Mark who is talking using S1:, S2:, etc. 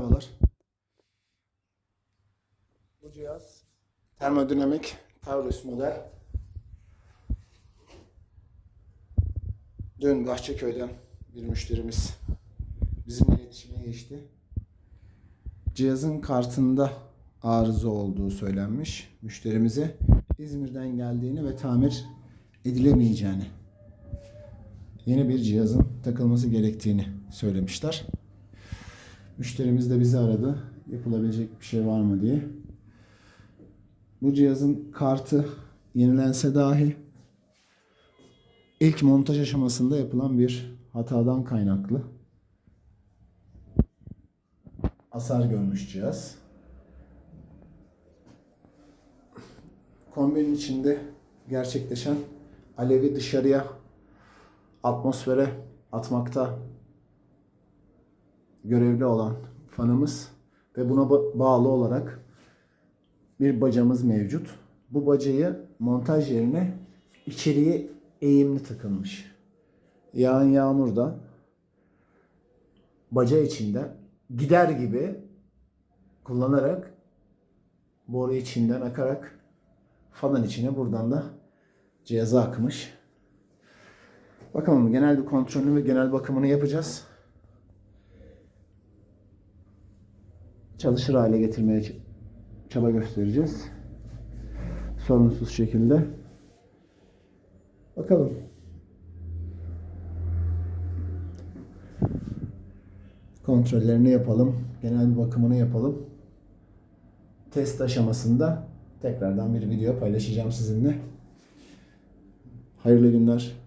S1: Merhabalar. Bu cihaz termodinamik Taurus model. Dün Bahçeköy'den bir müşterimiz bizimle iletişime geçti. Cihazın kartında arıza olduğu söylenmiş müşterimize. İzmir'den geldiğini ve tamir edilemeyeceğini, yeni bir cihazın takılması gerektiğini söylemişler. Müşterimiz de bizi aradı. Yapılabilecek bir şey var mı diye. Bu cihazın kartı yenilense dahi ilk montaj aşamasında yapılan bir hatadan kaynaklı hasar görmüş cihaz. Kombinin içinde gerçekleşen alevi dışarıya atmosfere atmakta görevli olan fanımız ve buna ba- bağlı olarak bir bacamız mevcut. Bu bacayı montaj yerine içeriye eğimli takılmış. Yağan yağmur da baca içinde gider gibi kullanarak boru içinden akarak fanın içine buradan da cihaza akmış. Bakalım genel bir kontrolünü ve genel bakımını yapacağız. Çalışır hale getirmeye çaba göstereceğiz. Sorunsuz şekilde. Bakalım. Kontrollerini yapalım. Genel bir bakımını yapalım. Test aşamasında tekrardan bir video paylaşacağım sizinle. Hayırlı günler.